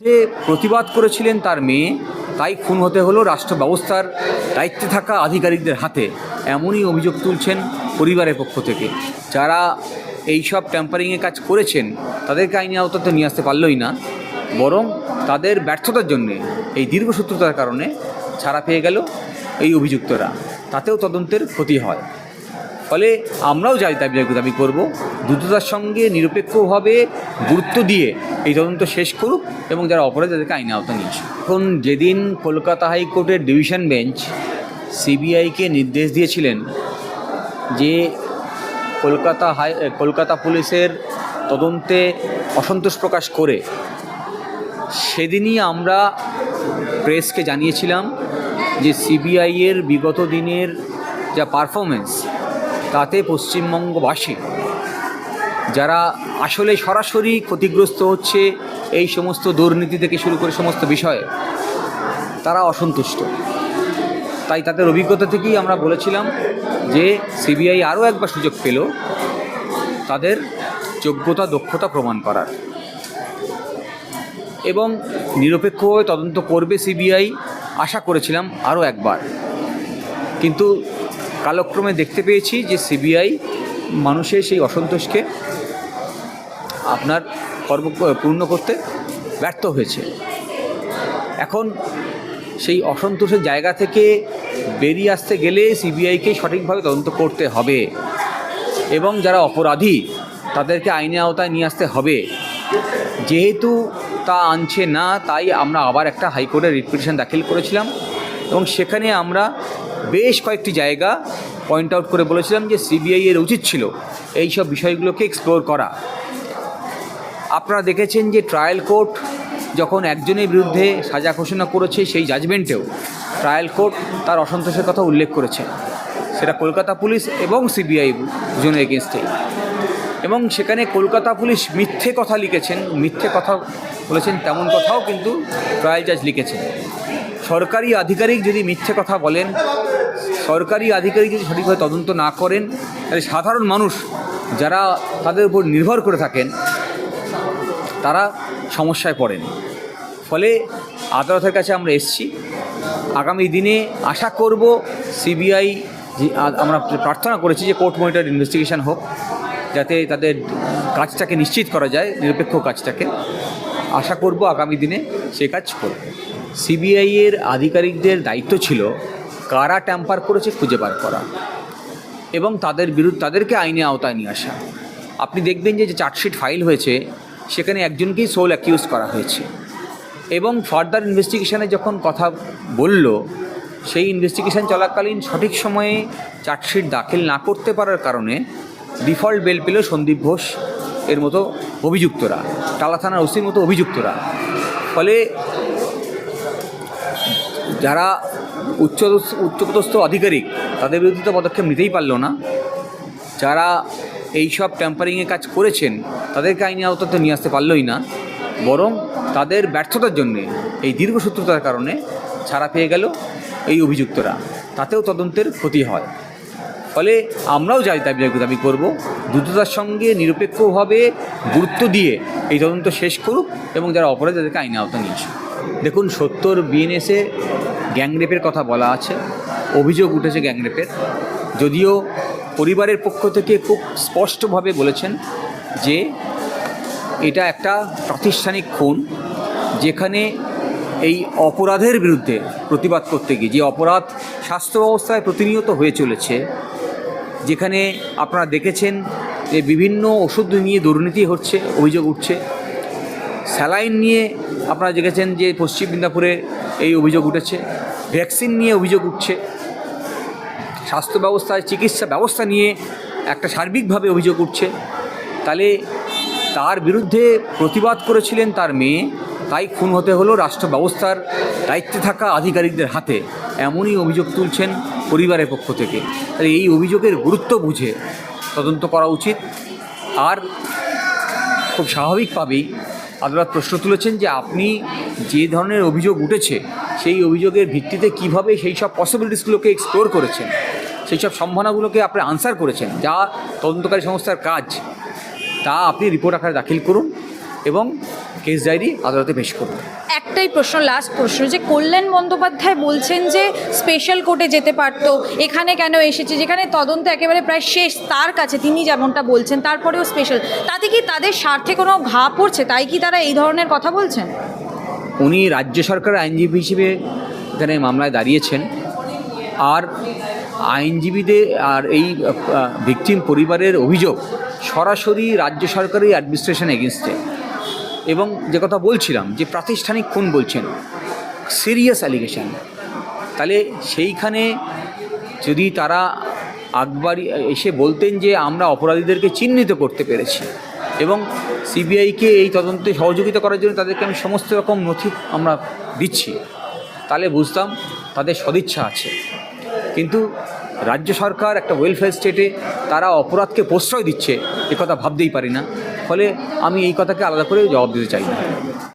যে প্রতিবাদ করেছিলেন তার মেয়ে, তাই খুন হতে হলো রাষ্ট্র ব্যবস্থার দায়িত্বে থাকা আধিকারিকদের হাতে, এমনই অভিযোগ তুলছেন পরিবারের পক্ষ থেকে। যারা এইসব ট্যাম্পারিংয়ের কাজ করেছেন, তাদেরকে আইনি আওতাতে নিয়ে আসতে পারলই না, বরং তাদের ব্যর্থতার জন্যে, এই দীর্ঘসূত্রতার কারণে ছাড়া পেয়ে গেল এই অভিযুক্তরা। তাতেও তদন্তের ক্ষতি হয়। ফলে আমরাও যাই দাবি দাবি করব দ্রুততার সঙ্গে, নিরপেক্ষভাবে গুরুত্ব দিয়ে এই তদন্ত শেষ করুক এবং যারা অপরাধ তাদেরকে আইনে আওতা নিয়ে আসুক। এখন যেদিন কলকাতা হাইকোর্টের ডিভিশন বেঞ্চ সিবিআইকে নির্দেশ দিয়েছিলেন যে কলকাতা হাই কলকাতা পুলিশের তদন্তে অসন্তোষ প্রকাশ করে, সেদিনই আমরা প্রেসকে জানিয়েছিলাম যে সিবিআইয়ের বিগত দিনের যা পারফরমেন্স তাতে পশ্চিমবঙ্গবাসী। যারা আসলে সরাসরি ক্ষতিগ্রস্ত হচ্ছে এই সমস্ত দুর্নীতি থেকে শুরু করে সমস্ত বিষয়ে, তারা অসন্তুষ্ট। তাই তাদের অভিজ্ঞতা থেকেই আমরা বলেছিলাম যে সিবিআই আরও একবার সুযোগ পেল তাদের যোগ্যতা, দক্ষতা প্রমাণ করার। এবং নিরপেক্ষভাবে তদন্ত করবে সিবিআই, আশা করেছিলাম আরও একবার। কিন্তু কালক্রমে দেখতে পেয়েছি যে সিবিআই মানুষের সেই অসন্তোষকে আপনার কর্ম, পূর্ণ করতে ব্যর্থ হয়েছে। এখন সেই অসন্তোষের জায়গা থেকে বেরিয়ে আসতে গেলে সিবিআইকে সঠিকভাবে তদন্ত করতে হবে এবং যারা অপরাধী, তাদেরকে আইনের আওতায় নিয়ে আসতে হবে। যেহেতু তা আনছে না, তাই আমরা আবার একটা হাইকোর্টে রিপিটিশন দাখিল করেছিলাম এবং সেখানে আমরা বেশ কয়েকটি জায়গা পয়েন্ট আউট করে বলেছিলাম যে সিবিআই এর উচিত ছিল এই সব বিষয়গুলোকে এক্সপ্লোর করা। আপনারা দেখেছেন যে ট্রায়াল কোর্ট যখন একজনের বিরুদ্ধে সাজা ঘোষণা করেছে সেই জাজমেন্টেও ট্রায়াল কোর্ট তার অসন্তোষের কথা উল্লেখ করেছে। সেটা কলকাতা পুলিশ এবং সিবিআই দুজনের এগেনস্টেই এবং সেখানে কলকাতা পুলিশ মিথ্যে কথা লিখেছেন, মিথ্যে কথা বলেছেন তেমন কথাও কিন্তু ট্রায়াল জাজ লিখেছেন। সরকারি আধিকারিক যদি মিথ্যে কথা বলেন সরকারি আধিকারিক যদি সঠিকভাবে তদন্ত না করেন, তাহলে সাধারণ মানুষ যারা তাদের উপর নির্ভর করে থাকেন, তারা সমস্যায় পড়েন। ফলে আদালতের কাছে আমরা এসছি। আগামী দিনে আশা করব সিবিআই যে আমরা প্রার্থনা করেছি যে কোর্ট মনিটর ইনভেস্টিগেশন হোক, যাতে তাদের কাজটাকে নিশ্চিত করা যায়, নিরপেক্ষ কাজটাকে। আশা করব আগামী দিনে সে কাজ করবে। সিবিআইয়ের আধিকারিকদের দায়িত্ব ছিল কারা ট্যাম্পার করেছে খুঁজে বার করা। এবং তাদের বিরুদ্ধে, তাদেরকে আইনে আওতায় নিয়ে আসা। আপনি দেখবেন যে চার্জশিট ফাইল হয়েছে, সেখানে একজনকেই সোল অ্যাকিউজ করা হয়েছে। এবং ফার্দার ইনভেস্টিগেশনে যখন কথা বলল, সেই ইনভেস্টিগেশন চলাকালীন সঠিক সময়ে চার্জশিট দাখিল না করতে পারার কারণে ডিফল্ট বেল পেল সন্দীপ ঘোষ এর মতো অভিযুক্তরা, টালা থানার ওসির মতো অভিযুক্তরা। ফলে যারা উচ্চ উচ্চপদস্থ আধিকারিক তাদের বিরুদ্ধে তো পদক্ষেপ নিতেই পারল না। যারা এই সব ট্যাম্পারিংয়ের কাজ করেছেন, তাদেরকে আইনি আওতা তো নিয়ে আসতে পারলই না। বরং তাদের ব্যর্থতার জন্যে, এই দীর্ঘসূত্রতার কারণে ছাড়া পেয়ে গেল এই অভিযুক্তরা। তাতেও তদন্তের ক্ষতি হয়। ফলে আমরাও যাই দাবি দাবি করব। দ্রুততার সঙ্গে, নিরপেক্ষভাবে গুরুত্ব দিয়ে এই তদন্ত শেষ করুক এবং যারা অপরাধ, তাদেরকে আইনে আওতা নিয়ে আসুক। দেখুন, সত্তর বিএনএসে গ্যাংরেপের কথা বলা আছে, অভিযোগ উঠেছে গ্যাংরেপের। যদিও পরিবারের পক্ষ থেকে খুব স্পষ্টভাবে বলেছেন যে এটা একটা প্রাতিষ্ঠানিক খুন, যেখানে এই অপরাধের বিরুদ্ধে প্রতিবাদ করতে গিয়ে, যে অপরাধ স্বাস্থ্য ব্যবস্থায় প্রতিনিয়ত হয়ে চলেছে, যেখানে আপনারা দেখেছেন যে বিভিন্ন ওষুধ নিয়ে দুর্নীতি হচ্ছে, অভিযোগ উঠছে। স্যালাইন নিয়ে আপনারা দেখেছেন যে পশ্চিম মেদিনীপুরে এই অভিযোগ উঠেছে। ভ্যাকসিন নিয়ে অভিযোগ উঠছে। স্বাস্থ্য ব্যবস্থায়, চিকিৎসা ব্যবস্থা নিয়ে একটা সার্বিকভাবে অভিযোগ উঠছে। তাহলে তার বিরুদ্ধে প্রতিবাদ করেছিলেন তার মেয়ে, তাই খুন হতে হলো রাষ্ট্র ব্যবস্থার দায়িত্বে থাকা আধিকারিকদের হাতে। এমনই অভিযোগ তুলছেন পরিবারের পক্ষ থেকে। তাহলে এই অভিযোগের গুরুত্ব বুঝে তদন্ত করা উচিত। আর খুব স্বাভাবিকভাবেই আদালত প্রশ্ন তুলেছেন যে আপনি যে ধরনের অভিযোগ উঠেছে, সেই অভিযোগের ভিত্তিতে কীভাবে সেই সব পসিবিলিটিসগুলোকে এক্সপ্লোর করেছেন, সেই সব সম্ভাবনাগুলোকে আপনি আনসার করেছেন, যা তদন্তকারী সংস্থার কাজ, তা আপনি রিপোর্ট আকারে দাখিল করুন এবং কেস ডায়েরি আদালতে পেশ করব একটাই প্রশ্ন লাস্ট প্রশ্ন, যে কল্যাণ বন্দ্যোপাধ্যায় বলছেন যে স্পেশাল কোর্টে যেতে পারতো, এখানে কেন এসেছে, যেখানে তদন্ত একেবারে প্রায় শেষ, তার কাছে তিনি যেমনটা বলছেন, তারপরেও স্পেশাল তাতে কি তাদের স্বার্থে কোনো ঘা পড়ছে? তাই কি তারা এই ধরনের কথা বলছেন? উনি রাজ্য সরকারের আইনজীবী হিসেবে এখানে মামলায় দাঁড়িয়েছেন। আর আইনজীবীদের, আর এই ভিকটিম পরিবারের অভিযোগ সরাসরি রাজ্য সরকারি অ্যাডমিনিস্ট্রেশন এগেনস্টে এবং যে কথা বলছিলাম, যে প্রাতিষ্ঠানিক খুন বলছেন সিরিয়াস অ্যালিগেশন তাহলে সেইখানে যদি তারা আকবরই এসে বলতেন যে আমরা অপরাধীদেরকে চিহ্নিত করতে পেরেছি এবং সিবিআইকে এই তদন্তে সহযোগিতা করার জন্য তাদেরকে আমি সমস্ত রকম নথি আমরা দিচ্ছি, তাহলে বুঝতাম তাদের সদিচ্ছা আছে। কিন্তু রাজ্য সরকার একটা ওয়েলফেয়ার স্টেটে তারা অপরাধকে প্রশ্রয় দিচ্ছে, এ কথা ভাবতেই পারি না। ফলে আমি এই কথাকে আলাদা করে জবাব দিতে চাই না।